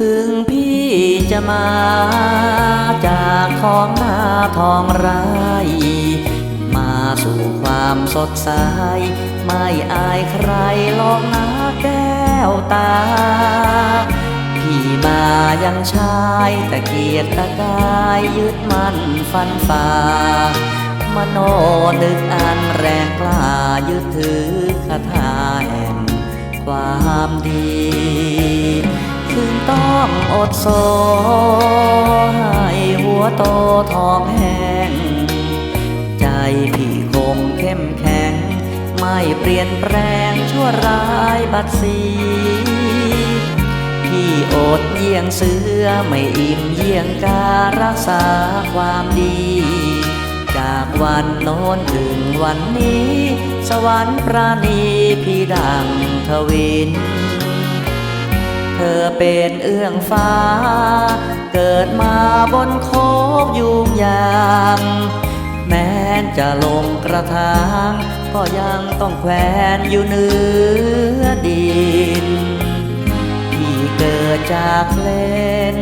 ถึงพี่จะมาจากท้องนาทองไรมาสู่ความสดใส ไม่อายใครลอกนาแก้วตา พี่มายังชายตะเกียกตะกายยึดมั่นฟันฝ่ามโนนึกอันแรงกล้ายึดถือคาถาแห่งความดี ถึงต้องอดโซให้หัวโตทองแห้ง ใจพี่คงเข้มแข็ง ไม่เปลี่ยนแปลงชั่วร้ายบัดสีพี่อดเยี่ยงเสือไม่อิ่มเยี่ยงการรักษาความดี จากวันโน้นถึงวันนี้ สวรรค์ประนีพี่ดังทวิน อเป็นเอื้องฟ้า เกิดมาบนโคกยุงยางแม้จะลงกระถาง ก็ยังต้องแขวนอยู่เนื้อดิน ที่เกิดจากเลน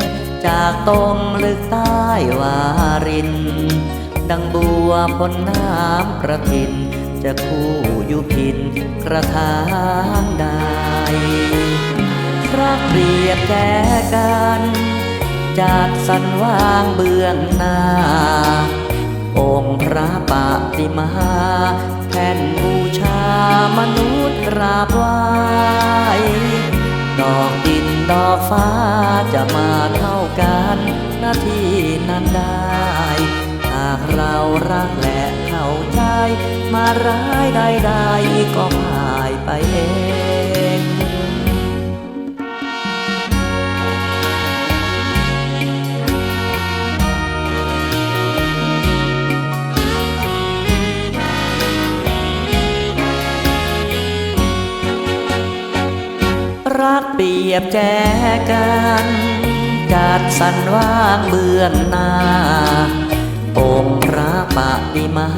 จากตมลึกใต้วาริน ดังบัวพ้นน้ำประทิน จะคู่อยู่พินกระทางใด รักเปรียบแก่กันจากสันวางเบื้องหน้า องค์พระปฏิมาแผ่นบูชามนุษย์ราบไหวดอกดินดอกฟ้าจะมาเท่ากันหน้าที่นั้นได้ หากเรารักและเข้าใจ มาร้ายใดๆก็พ่ายไปเอง รักเปรียบแจกันจัดสรรว่างเบื้องหน้า องค์พระปฏิมา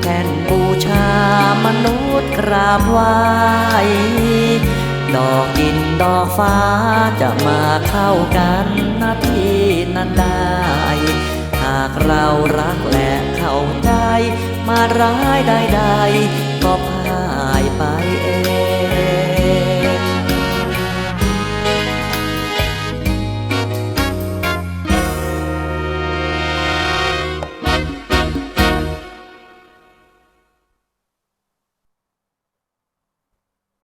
แท่นบูชามนุษย์กราบไหว้ดอกดินดอกฟ้าจะมาเข้ากันนาทีนั้นได้ หากเรารักและเข้าใจ มาร้ายใดๆ